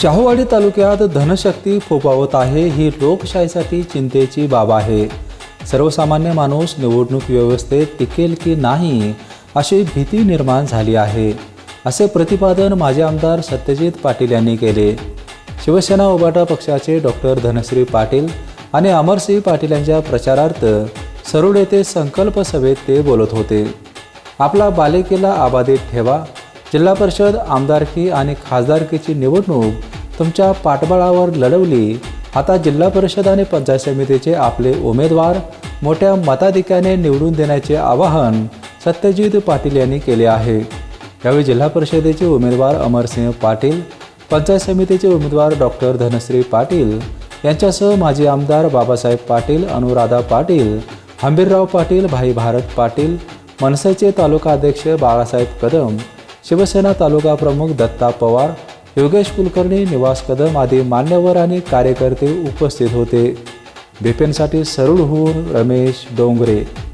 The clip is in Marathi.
शाहूवाडी तालुक्यात धनशक्ती फोफावत आहे ही लोकशाहीसाठी चिंतेची बाब आहे. सर्वसामान्य माणूस निवडणूक व्यवस्थेत टिकेल की नाही अशी भीती निर्माण झाली आहे. असे प्रतिपादन माजी आमदार सत्यजित पाटील यांनी केले. शिवसेना उबाटा पक्षाचे डॉक्टर धनश्री पाटील आणि अमरसिंह पाटील यांच्या प्रचारार्थ सरोड येथे संकल्प सभेत ते बोलत होते. आपला बालिकेला आबाधित ठेवा जिल्हा परिषद आमदारकी आणि खासदारकीची निवडणूक तुमच्या पाठबळावर लढवली. आता जिल्हा परिषद आणि पंचायत समितीचे आपले उमेदवार मोठ्या मताधिक्याने निवडून देण्याचे आवाहन सत्यजित पाटील यांनी केले आहे. यावेळी जिल्हा परिषदेचे उमेदवार अमरसिंह पाटील पंचायत समितीचे उमेदवार डॉक्टर धनश्री पाटील यांच्यासह माजी आमदार बाबासाहेब पाटील अनुराधा पाटील हंबीरराव पाटील भाई भारत पाटील मनसेचे तालुका अध्यक्ष बाळासाहेब कदम शिवसेना तालुका प्रमुख दत्ता पवार योगेश कुलकर्णी निवास कदम आदी मान्यवर आणि कार्यकर्ते उपस्थित होते. बिपिनसाठी होऊन रमेश डोंगरे.